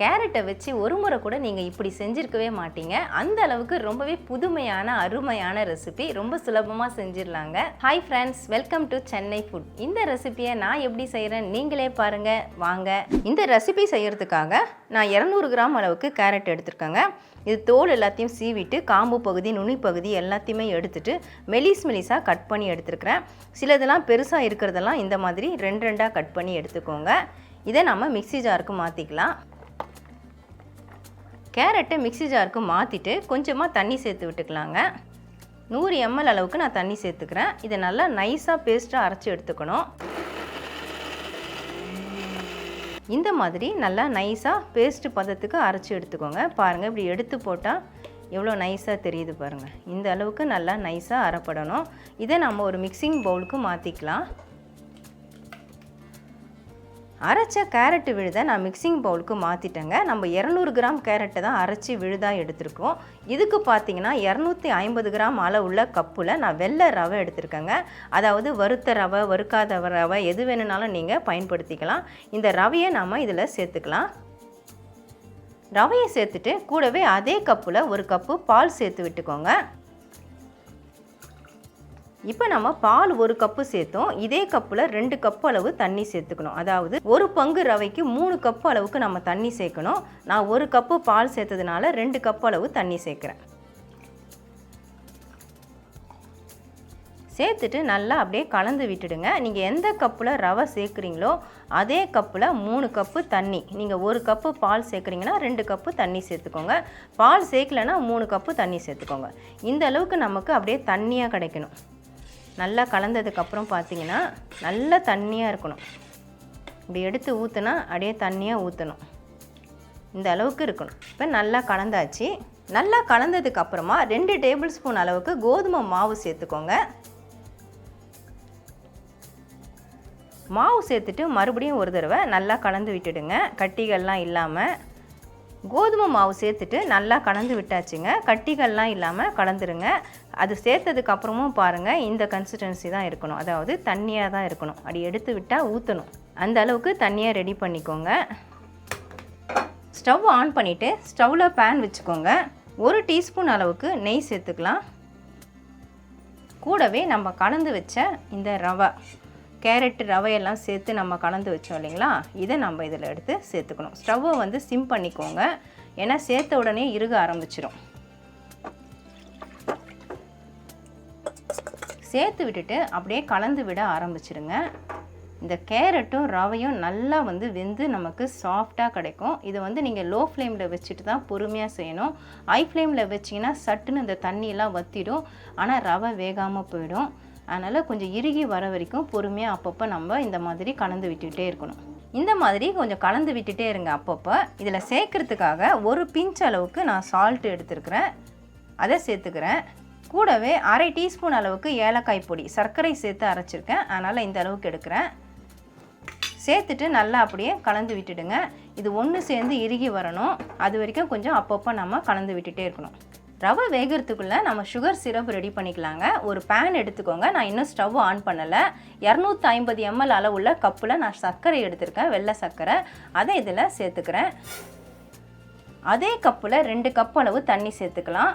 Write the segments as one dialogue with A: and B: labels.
A: கேரட்டை வச்சு ஒரு முறை கூட நீங்கள் இப்படி செஞ்சுருக்கவே மாட்டீங்க. அந்த அளவுக்கு ரொம்பவே புதுமையான அருமையான ரெசிபி ரொம்ப சுலபமாக செஞ்சிடலாங்க. Hi friends welcome to Chennai food இந்த ரெசிபியை நான் எப்படி செய்கிறேன் நீங்களே பாருங்கள் வாங்க. இந்த ரெசிபி செய்கிறதுக்காக நான் இரநூறு கிராம் அளவுக்கு கேரட் எடுத்திருக்கேங்க. இது தோல் எல்லாத்தையும் சீவிட்டு காம்பு பகுதி நுனி பகுதி எல்லாத்தையுமே எடுத்துட்டு மெலிஸ் மெலிஸாக கட் பண்ணி எடுத்துருக்கிறேன். சிலதெல்லாம் பெருசாக இருக்கிறதெல்லாம் இந்த மாதிரி ரெண்டு ரெண்டாக கட் பண்ணி எடுத்துக்கோங்க. இதை நம்ம மிக்சி ஜாருக்கு மாற்றிக்கலாம் கேரட்டை மிக்ஸி ஜாருக்கு மாற்றிட்டு கொஞ்சமாக தண்ணி சேர்த்து விட்டுக்கலாங்க. நூறு எம்எல் அளவுக்கு நான் தண்ணி சேர்த்துக்கிறேன். இதை நல்லா நைஸாக பேஸ்ட்டாக அரைச்சி எடுத்துக்கணும். இந்த மாதிரி நல்லா நைஸாக பேஸ்ட்டு பதத்துக்கு அரைச்சி எடுத்துக்கோங்க. பாருங்கள் இப்படி எடுத்து போட்டால் எவ்வளோ நைஸாக தெரியுது பாருங்கள் இந்த அளவுக்கு நல்லா நைஸாக அரைப்படணும். இதை நம்ம ஒரு மிக்சிங் பவுலுக்கு மாற்றிக்கலாம் அரைச்ச கேரட்டு விழுதை நான் மிக்சிங் பவுலுக்கு மாற்றிட்டேங்க நம்ம இரநூறு கிராம் கேரட்டை தான் அரைச்சி விழுதாக எடுத்திருக்கோம். இதுக்கு பார்த்தீங்கன்னா இரநூத்தி ஐம்பது கிராம் அளவுள்ள கப்பில் நான் வெள்ளை ரவை எடுத்திருக்கேங்க. அதாவது வறுத்த ரவை வறுக்காத ரவை எது வேணுனாலும் நீங்கள் பயன்படுத்திக்கலாம். இந்த ரவையை நாம் இதில் சேர்த்துக்கலாம். ரவையை சேர்த்துட்டு கூடவே அதே கப்பில் ஒரு கப்பு பால் சேர்த்து விட்டுக்கோங்க. இப்போ நம்ம பால் ஒரு கப்பு சேர்த்தோம். இதே கப்பில் ரெண்டு கப் அளவு தண்ணி சேர்த்துக்கணும். அதாவது ஒரு பங்கு ரவைக்கு மூணு கப் அளவுக்கு நம்ம தண்ணி சேர்க்கணும். நான் ஒரு கப்பு பால் சேர்த்ததுனால ரெண்டு கப் அளவு தண்ணி சேர்க்குறேன். சேர்த்துட்டு நல்லா அப்படியே கலந்து விட்டுடுங்க. நீங்கள் எந்த கப்பில் ரவை சேர்க்குறீங்களோ அதே கப்பில் மூணு கப்பு தண்ணி. நீங்கள் ஒரு கப்பு பால் சேர்க்குறீங்கன்னா ரெண்டு கப்பு தண்ணி சேர்த்துக்கோங்க. பால் சேர்க்கலைன்னா மூணு கப்பு தண்ணி சேர்த்துக்கோங்க. இந்த அளவுக்கு நமக்கு அப்படியே தண்ணியாக கிடைக்கணும். நல்லா கலந்ததுக்கப்புறம் பார்த்தீங்கன்னா நல்லா தண்ணியாக இருக்கணும். இப்படி எடுத்து ஊற்றுனா அப்படியே தண்ணியாக ஊற்றணும் இந்த அளவுக்கு இருக்கணும். இப்போ நல்லா கலந்தாச்சு. நல்லா கலந்ததுக்கு அப்புறமா ரெண்டு டேபிள் ஸ்பூன் அளவுக்கு கோதுமை மாவு சேர்த்துக்கோங்க. மாவு சேர்த்துட்டு மறுபடியும் ஒரு தடவை நல்லா கலந்து விட்டுடுங்க. கட்டிகள்லாம் இல்லாமல் கோதுமை மாவு சேர்த்துட்டு நல்லா கலந்து விட்டாச்சுங்க. கட்டிகள்லாம் இல்லாமல் கலந்துருங்க. அது சேர்த்ததுக்கு அப்புறமும் பாருங்கள் இந்த கன்சிஸ்டன்சி தான் இருக்கணும். அதாவது தண்ணியாக தான் இருக்கணும். அப்படி எடுத்து விட்டால் ஊற்றணும் அந்த அளவுக்கு தண்ணியாக ரெடி பண்ணிக்கோங்க. ஸ்டவ் ஆன் பண்ணிவிட்டு ஸ்டவ்வில் பேன் வச்சுக்கோங்க. ஒரு டீஸ்பூன் அளவுக்கு நெய் சேர்த்துக்கலாம். கூடவே நம்ம கலந்து வச்ச இந்த ரவை கேரட் ரவையெல்லாம் சேர்த்து நம்ம கலந்து வச்சோம் இல்லைங்களா? இதை நம்ம இதில் எடுத்து சேர்த்துக்கணும். ஸ்டவ்வை வந்து சிம் பண்ணிக்கோங்க. ஏன்னா சேர்த்த உடனே இறுக ஆரம்பிச்சிடும் சேர்த்து விட்டுட்டு அப்படியே கலந்து விட ஆரம்பிச்சிடுங்க இந்த கேரட்டும் ரவையும் நல்லா வந்து வெந்து நமக்கு சாஃப்டாக கிடைக்கும். இதை வந்து நீங்கள் லோ ஃப்ளேமில் வச்சுட்டு தான் பொறுமையாக செய்யணும். ஹை ஃப்ளேமில் வச்சிங்கன்னா சட்டுன்னு இந்த தண்ணியெல்லாம் வற்றிடும் ஆனால் ரவை வேகாமல் போயிடும். அதனால் கொஞ்சம் இறுகி வர வரைக்கும் பொறுமையாக அப்பப்போ நம்ம இந்த மாதிரி கலந்து விட்டுகிட்டே இருக்கணும். இந்த மாதிரி கொஞ்சம் கலந்து விட்டுட்டே இருங்க அப்பப்போ. இதில் சேர்க்கறதுக்காக ஒரு பிஞ்ச் அளவுக்கு நான் சால்ட்டு எடுத்துருக்குறேன். அதை சேர்த்துக்கிறேன். கூடவே அரை டீஸ்பூன் அளவுக்கு ஏலக்காய் பொடி. சர்க்கரை சேர்த்து அரைச்சிருக்கேன். அதனால் இந்த அளவுக்கு எடுக்கிறேன். சேர்த்துட்டு நல்லா அப்படியே கலந்து விட்டுடுங்க. இது ஒன்று சேர்ந்து இறுகி வரணும். அது வரைக்கும் கொஞ்சம் அப்பப்போ நம்ம கலந்து விட்டுட்டே இருக்கணும். ரவை வேகிறதுக்குள்ளே நம்ம சுகர் சிரப் ரெடி பண்ணிக்கலாங்க. ஒரு பேன் எடுத்துக்கோங்க. நான் இன்னும் ஸ்டவ் ஆன் பண்ணலை. இரநூத்தி ஐம்பது எம்எல் அளவுள்ள கப்பில் நான் சர்க்கரை எடுத்திருக்கேன். வெள்ளை சர்க்கரை. அதை இதில் சேர்த்துக்கிறேன். அதே கப்பில் ரெண்டு கப் அளவு தண்ணி சேர்த்துக்கலாம்.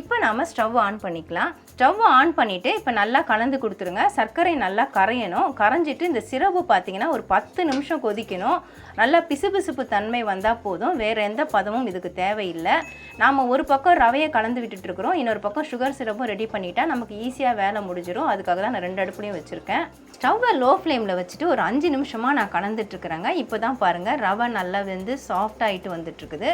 A: இப்போ நாம் ஸ்டவ் ஆன் பண்ணிக்கலாம். ஸ்டவ் ஆன் பண்ணிவிட்டு இப்போ நல்லா கலந்து கொடுத்துருங்க. சர்க்கரை நல்லா கரையணும். கரைஞ்சிட்டு இந்த சிரப்பு பார்த்தீங்கன்னா ஒரு பத்து நிமிஷம் கொதிக்கணும். நல்லா பிசுபிசுப்பு தன்மை வந்தால் போதும். வேறு எந்த பதமும் இதுக்கு தேவையில்லை. நாம் ஒரு பக்கம் ரவையை கலந்து விட்டுட்ருக்குறோம் இன்னொரு பக்கம் சுகர் சிரப்பும் ரெடி பண்ணிட்டா நமக்கு ஈஸியாக வேலை முடிஞ்சிடும் அதுக்காக தான் நான் ரெண்டு அடுப்புலையும் வச்சுருக்கேன். ஸ்டவ்வை லோ ஃப்ளேமில் வச்சுட்டு ஒரு அஞ்சு நிமிஷமாக நான் கலந்துட்டுருக்குறேங்க. இப்போ தான் பாருங்கள் ரவை நல்லா வெந்து சாஃப்ட் ஆகிட்டு வந்துட்டுருக்குது.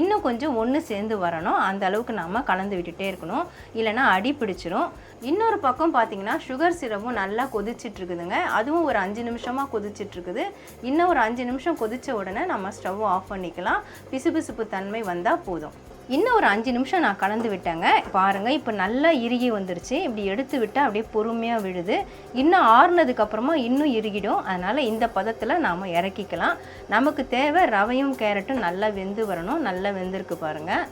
A: இன்னும் கொஞ்சம் ஒன்று சேர்ந்து வரணும். அந்த அளவுக்கு நாம் கலந்து விட்டுட்டே இருக்கணும். இல்லைன்னா அடி பிடிச்சிரும் இன்னொரு பக்கம் பார்த்தீங்கன்னா சுகர் சிரப்பும் நல்லா கொதிச்சிட்டு இருக்குதுங்க அதுவும் ஒரு அஞ்சு நிமிஷமாக கொதிச்சிட்டு இருக்குது இன்னும் ஒரு அஞ்சு நிமிஷம் கொதிச்ச உடனே நம்ம ஸ்டவ் ஆஃப் பண்ணிக்கலாம். பிசுபிசுப்பு தன்மை வந்தால் போதும். இன்னும் ஒரு அஞ்சு நிமிஷம் நான் கலந்து விட்டேங்க. பாருங்கள் இப்போ நல்லா இறுகி வந்துருச்சு. இப்படி எடுத்து விட்டால் அப்படியே பொறுமையாக விழுது. இன்னும் ஆறுனதுக்கப்புறமா இன்னும் இறுகிடும். அதனால் இந்த பதத்தில் நாம் இறக்கிக்கலாம். நமக்கு தேவை ரவையும் கேரட்டும் நல்லா வெந்து வரணும். நல்லா வெந்திருக்கு பாருங்கள்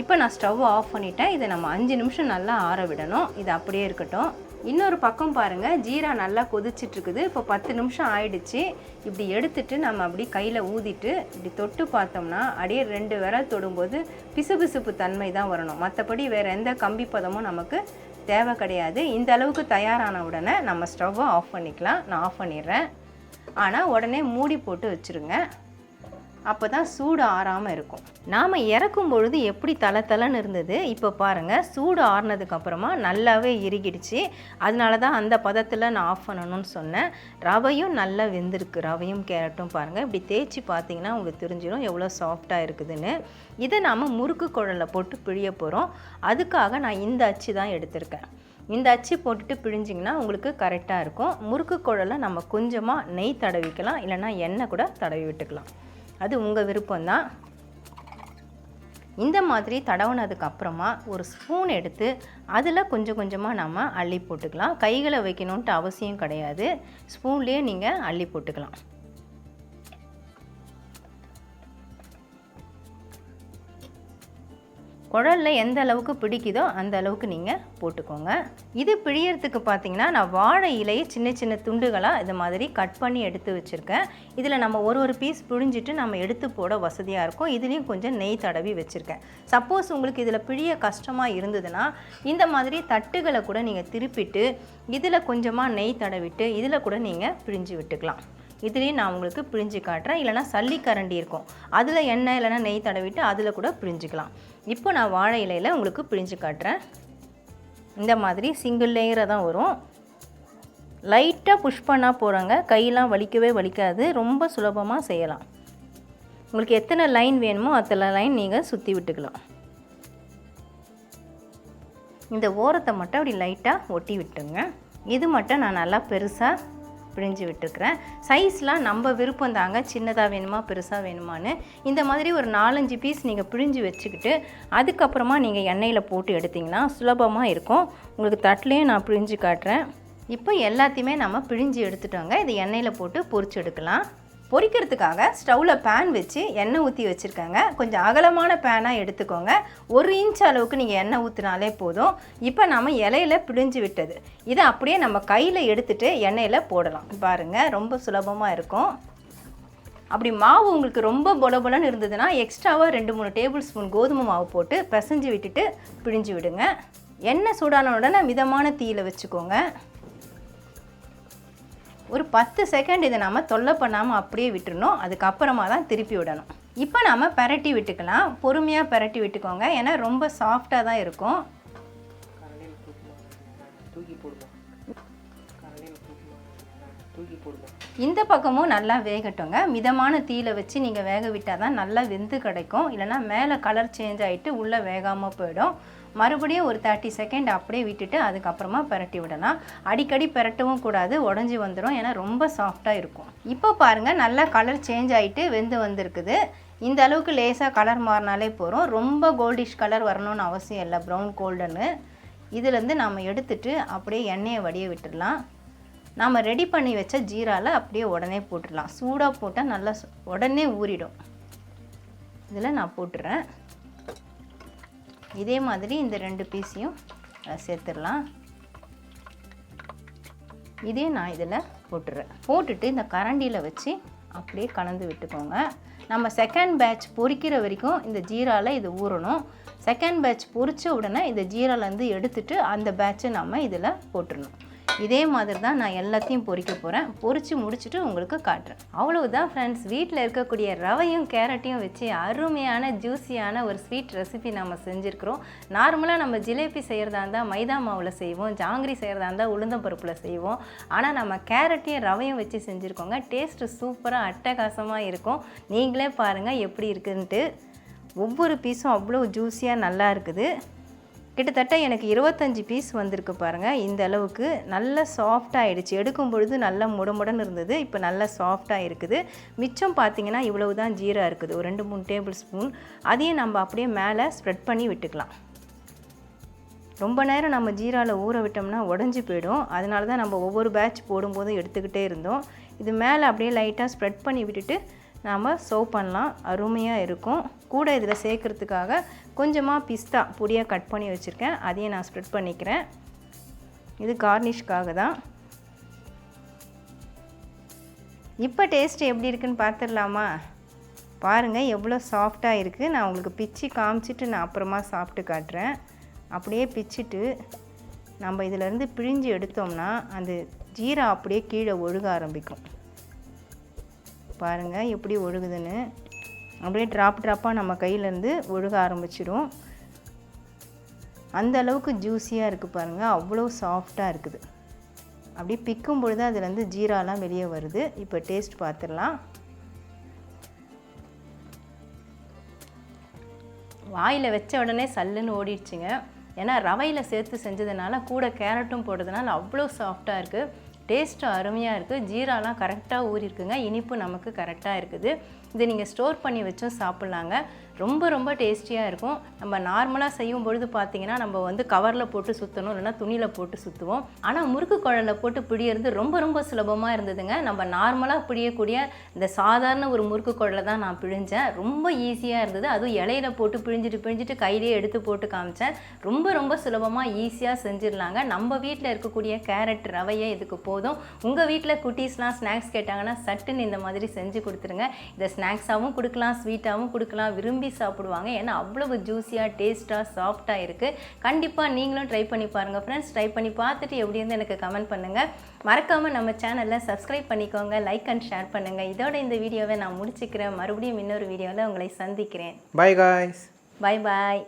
A: இப்போ நான் ஸ்டவ் ஆஃப் பண்ணிட்டேன். இதை நம்ம அஞ்சு நிமிஷம் நல்லா ஆற விடணும். இது அப்படியே இருக்கட்டும். இன்னொரு பக்கம் பாருங்கள் ஜீரா நல்லா கொதிச்சிட்டு இருக்குது இப்போ பத்து நிமிஷம் ஆயிடுச்சு. இப்படி எடுத்துட்டு நம்ம அப்படி கையில் ஊதிட்டு இப்படி தொட்டு பார்த்தோம்னா அப்படியே ரெண்டு விரல் தொடும்போது பிசுபிசுப்பு தன்மை தான் வரணும். மற்றபடி வேறு எந்த கம்பி பதமும் நமக்கு தேவை கிடையாது. இந்த அளவுக்கு தயாரான உடனே நம்ம ஸ்டவ்வை ஆஃப் பண்ணிக்கலாம். நான் ஆஃப் பண்ணிடுறேன். ஆனால் உடனே மூடி போட்டு வச்சுருங்க. அப்போ தான் சூடு ஆறாமல் இருக்கும். நாம் இறக்கும் பொழுது எப்படி தலை தலைன்னு இருந்தது இப்போ பாருங்கள் சூடு ஆறுனதுக்கப்புறமா நல்லாவே இறுகிடுச்சு. அதனால தான் அந்த பதத்தில் நான் ஆஃப் பண்ணணும்னு சொன்னேன். ரவையும் நல்லா வெந்திருக்கு. ரவையும் கேரட்டும் பாருங்கள் இப்படி தேய்ச்சி பார்த்தீங்கன்னா உங்களுக்கு தெரிஞ்சிடும் எவ்வளோ சாஃப்டாக இருக்குதுன்னு. இதை நாம் முறுக்கு குழலில் போட்டு பிழிய போகிறோம் அதுக்காக நான் இந்த அச்சு தான் எடுத்திருக்கேன். இந்த அச்சு போட்டுட்டு பிழிஞ்சிங்கன்னா உங்களுக்கு கரெக்டாக இருக்கும். முறுக்கு குழலை நம்ம கொஞ்சமாக நெய் தடவிக்கலாம். இல்லைன்னா எண்ணெய் கூட தடவி விட்டுக்கலாம். அது உங்கள் விருப்பம்தான். இந்த மாதிரி தடவுனதுக்கப்புறமா ஒரு ஸ்பூன் எடுத்து அதில் கொஞ்சம் கொஞ்சமாக நம்ம அள்ளி போட்டுக்கலாம். கைகளை வைக்கணுன்ட்டு அவசியம் கிடையாது. ஸ்பூன்லேயே நீங்கள் அள்ளி போட்டுக்கலாம். குழலில் எந்த அளவுக்கு பிடிக்குதோ அந்த அளவுக்கு நீங்கள் போட்டுக்கோங்க. இது பிழியறதுக்கு பார்த்தீங்கன்னா நான் வாழை இலையை சின்ன சின்ன துண்டுகளாக இது மாதிரி கட் பண்ணி எடுத்து வச்சுருக்கேன். இதில் நம்ம ஒரு ஒரு பீஸ் பிழிஞ்சிட்டு நம்ம எடுத்து போட வசதியாக இருக்கும். இதுலேயும் கொஞ்சம் நெய் தடவி வச்சுருக்கேன். சப்போஸ் உங்களுக்கு இதில் பிழிய கஷ்டமாக இருந்ததுன்னா இந்த மாதிரி தட்டுகளை கூட நீங்கள் திருப்பிட்டு இதில் கொஞ்சமாக நெய் தடவிட்டு இதில் கூட நீங்கள் பிழிஞ்சு விட்டுக்கலாம். இதுலேயும் நான் உங்களுக்கு பிழிஞ்சு காட்டுறேன். இல்லைனா சல்லி கரண்டி இருக்கும். அதில் எண்ணெய் இல்லைனா நெய் தடவிட்டு அதில் கூட பிழிஞ்சிக்கலாம். இப்போ நான் வாழை இலையில் உங்களுக்கு பிழிஞ்சு காட்டுறேன். இந்த மாதிரி சிங்கிள் லேயராக தான் வரும். லைட்டாக புஷ் பண்ணால் போகிறாங்க கையெல்லாம் வலிக்கவே வலிக்காது. ரொம்ப சுலபமாக செய்யலாம். உங்களுக்கு எத்தனை லைன் வேணுமோ அத்தனை லைன் நீங்கள் சுற்றி விட்டுக்கலாம். இந்த ஓரத்தை மட்டும் அப்படி லைட்டாக ஒட்டி விட்டுங்க இது மட்டும் நான் நல்லா பெருசாக பிழிஞ்சு விட்டுருக்குறேன். சைஸ்லாம் நம்ம விருப்பம் தாங்க. சின்னதாக வேணுமா பெருசாக வேணுமான்னு. இந்த மாதிரி ஒரு நாலஞ்சு பீஸ் நீங்கள் பிழிஞ்சு வச்சுக்கிட்டு அதுக்கப்புறமா நீங்கள் எண்ணெயில் போட்டு எடுத்திங்கன்னா சுலபமாக இருக்கும். உங்களுக்கு தட்டிலையும் நான் பிழிஞ்சு காட்டுறேன். இப்போ எல்லாத்தையுமே நம்ம பிழிஞ்சு எடுத்துட்டோங்க. இது எண்ணெயில் போட்டு பொரிச்சு எடுக்கலாம். பொரிக்கிறதுக்காக ஸ்டவ்வில் பேன் வச்சு எண்ணெய் ஊற்றி வச்சுருக்கேங்க. கொஞ்சம் அகலமான பேனாக எடுத்துக்கோங்க. ஒரு இன்ச் அளவுக்கு நீங்கள் எண்ணெய் ஊற்றினாலே போதும். இப்போ நம்ம இலையில பிழிஞ்சு விட்டது. இதை அப்படியே நம்ம கையில் எடுத்துகிட்டு எண்ணெயில் போடலாம். பாருங்கள் ரொம்ப சுலபமாக இருக்கும். அப்படி மாவு உங்களுக்கு ரொம்ப பொலபொலன்னு இருந்ததுன்னா எக்ஸ்ட்ராவாக ரெண்டு மூணு டேபிள் ஸ்பூன் கோதுமை மாவு போட்டு பிசைஞ்சு விட்டுட்டு பிழிஞ்சு விடுங்க. எண்ணெய் சூடான உடனே மிதமான தீயில் வச்சுக்கோங்க. ஒரு பத்து செகண்ட் இதை நம்ம தொல்லை பண்ணாமல் அப்படியே விட்டுறணும். அதுக்கப்புறமா தான் திருப்பி விடணும். இப்போ நம்ம பெரட்டி விட்டுக்கலாம். பொறுமையாக பெரட்டி விட்டுக்கோங்க. ஏன்னா ரொம்ப சாஃப்டாக தான் இருக்கும். இந்த பக்கமும் நல்லா வேகட்டுங்க. மிதமான தீயில வச்சு நீங்கள் வேக விட்டால் தான் நல்லா வெந்து கிடைக்கும். இல்லைனா மேலே கலர் சேஞ்ச் ஆகிட்டு உள்ளே வேகாமல் போயிடும். மறுபடியும் ஒரு தேர்ட்டி செகண்ட் அப்படியே விட்டுட்டு அதுக்கப்புறமா பரட்டி விடலாம். அடிக்கடி பரட்டவும் கூடாது உடஞ்சி வந்துடும் ஏன்னா ரொம்ப சாஃப்டாக இருக்கும். இப்போ பாருங்கள் நல்லா கலர் சேஞ்ச் ஆகிட்டு வெந்து வந்திருக்குது. இந்த அளவுக்கு லேசாக கலர் மாறினாலே போகிறோம் ரொம்ப கோல்டிஷ் கலர் வரணும்னு அவசியம் இல்லை. ப்ரௌன் கோல்டுன்னு இதுலேருந்து நாம் எடுத்துட்டு அப்படியே எண்ணெயை வடிய விட்டுடலாம். நாம் ரெடி பண்ணி வச்ச ஜீராவில் அப்படியே உடனே போட்டுடலாம். சூடாக போட்டால் நல்லா உடனே ஊறிடும். இதில் நான் போட்டுறேன். இதே மாதிரி இந்த ரெண்டு பீஸையும் சேர்த்துடலாம். இதே நான் இதில் போட்டுடுறேன் போட்டுட்டு இந்த கரண்டியில் வச்சு அப்படியே கலந்து விட்டுக்கோங்க. நம்ம செகண்ட் பேட்ச் பொறிக்கிற வரைக்கும் இந்த ஜீராவில் இது ஊறணும். செகண்ட் பேட்ச் பொறித்த உடனே இந்த ஜீராலேருந்து எடுத்துட்டு அந்த பேட்சை நம்ம இதில் போட்டுடணும். இதே மாதிரி தான் நான் எல்லாத்தையும் பொறிக்க போகிறேன் பொரித்து முடிச்சுட்டு உங்களுக்கு காட்டுறேன். அவ்வளவுதான் ஃப்ரெண்ட்ஸ் வீட்டில் இருக்கக்கூடிய ரவையும் கேரட்டையும் வச்சு அருமையான ஜூஸியான ஒரு ஸ்வீட் ரெசிபி நம்ம செஞ்சுருக்கிறோம். நார்மலாக நம்ம ஜிலேபி செய்கிறதா இருந்தால் மைதா மாவில் செய்வோம். ஜாங்கிரி செய்கிறதா இருந்தால் உளுந்தம்பருப்பில் செய்வோம். ஆனால் நம்ம கேரட்டையும் ரவையும் வச்சு செஞ்சுருக்கோங்க. டேஸ்ட்டு சூப்பராக அட்டகாசமாக இருக்கும். நீங்களே பாருங்கள் எப்படி இருக்குன்ட்டு. ஒவ்வொரு பீஸும் அவ்வளோ ஜூஸியாக நல்லா இருக்குது. கிட்டத்தட்ட எனக்கு இருபத்தஞ்சி பீஸ் வந்திருக்கு பாருங்கள் இந்த அளவுக்கு நல்ல சாஃப்டாக ஆயிடுச்சு. எடுக்கும் பொழுது நல்லா முடமுடன் இருந்தது. இப்போ நல்லா சாஃப்டாக இருக்குது. மிச்சம் பார்த்தீங்கன்னா இவ்வளவு தான் ஜீரா இருக்குது. ஒரு ரெண்டு மூணு டேபிள் ஸ்பூன் அதையும் நம்ம அப்படியே மேலே ஸ்ப்ரெட் பண்ணி விட்டுக்கலாம். ரொம்ப நேரம் நம்ம ஜீராவில் ஊற விட்டோம்னா உடஞ்சி போயிடும். அதனால தான் நம்ம ஒவ்வொரு பேட்ச் போடும்போதும் எடுத்துக்கிட்டே இருந்தோம். இது மேலே அப்படியே லைட்டாக ஸ்ப்ரெட் பண்ணி விட்டுட்டு நாம் சர்வ் பண்ணலாம். அருமையாக இருக்கும். கூட இதில் சேர்க்குறதுக்காக கொஞ்சமாக பிஸ்தா பொடியாக கட் பண்ணி வச்சுருக்கேன். அதையும் நான் ஸ்ப்ரெட் பண்ணிக்கிறேன். இது கார்னிஷ்காக தான். இப்போ டேஸ்ட் எப்படி இருக்குன்னு பார்த்துடலாமா பாருங்கள் எவ்வளோ சாஃப்டாக இருக்குது நான் உங்களுக்கு பிச்சு காமிச்சிட்டு நான் அப்புறமா சாப்பிட்டு காட்டுறேன். அப்படியே பிச்சிட்டு நம்ம இதிலேருந்து பிழிஞ்சு எடுத்தோம்னா அந்த ஜீரா அப்படியே கீழே ஒழுக ஆரம்பிக்கும். பாருங்கள் எப்படி ஒழுகுதுன்னு. அப்படியே ட்ராப் ட்ராப்பாக நம்ம கையிலேருந்து ஒழுக ஆரம்பிச்சிடும் அந்த அளவுக்கு ஜூஸியாக இருக்குது பாருங்கள் அவ்வளோ சாஃப்டாக இருக்குது. அப்படியே பிக்கும் பொழுது அதுலேருந்து ஜீராலாம் வெளியே வருது. இப்போ டேஸ்ட் பார்த்துடலாம். வாயில் வச்ச உடனே சல்லுன்னு ஓடிடுச்சுங்க. ஏன்னா ரவையில் சேர்த்து செஞ்சதுனால கூட கேரட்டும் போட்டதுனால அவ்வளோ சாஃப்டாக இருக்குது டேஸ்ட்டும் அருமையாக இருக்குது ஜீராலாம் கரெக்டாக ஊறிருக்குங்க. இனிப்பு நமக்கு கரெக்டாக இருக்குது. இதை நீங்கள் ஸ்டோர் பண்ணி வச்சும் சாப்பிட்லாங்க. ரொம்ப ரொம்ப டேஸ்டியாக இருக்கும். நம்ம நார்மலாக செய்யும் பொழுது பார்த்தீங்கன்னா நம்ம வந்து கவரில் போட்டு சுற்றணும் இல்லைன்னா துணியில் போட்டு சுற்றுவோம் ஆனால் முறுக்கு குழலில் போட்டு பிடியிறது ரொம்ப ரொம்ப சுலபமாக இருந்ததுங்க. நம்ம நார்மலாக பிடியக்கூடிய இந்த சாதாரண ஒரு முறுக்கு குழலை தான் நான் பிழிஞ்சேன். ரொம்ப ஈஸியாக இருந்தது. அதுவும் இலையில போட்டு பிழிஞ்சிட்டு பிழிஞ்சிட்டு கையிலேயே எடுத்து போட்டு காமிச்சேன். ரொம்ப ரொம்ப சுலபமாக ஈஸியாக செஞ்சிடலாங்க. நம்ம வீட்டில் இருக்கக்கூடிய கேரட் ரவையே இதுக்கு போதும். உங்கள் வீட்டில் குட்டீஸ்லாம் ஸ்நாக்ஸ் கேட்டாங்கன்னா சட்டுன்னு இந்த மாதிரி செஞ்சு கொடுத்துருங்க. இதை ஸ்நாக்ஸாகவும் கொடுக்கலாம் ஸ்வீட்டாகவும் கொடுக்கலாம். விரும்பி சாப்பிடுவாங்க. ஏன்னா அவ்வளவு ஜூஸியாக டேஸ்ட்டாக சாஃப்டாக இருக்குது கண்டிப்பாக நீங்களும் ட்ரை பண்ணி பாருங்கள் ஃப்ரெண்ட்ஸ் ட்ரை பண்ணி பார்த்துட்டு எப்படி இருந்து எனக்கு கமெண்ட் பண்ணுங்கள் மறக்காமல் நம்ம சேனலில் சப்ஸ்கிரைப் பண்ணிக்கோங்க லைக் அண்ட் ஷேர் பண்ணுங்கள் இதோட இந்த வீடியோவை நான் முடிச்சுக்கிறேன். மறுபடியும் இன்னொரு வீடியோவில் உங்களை சந்திக்கிறேன்.
B: Bye guys.
A: Bye bye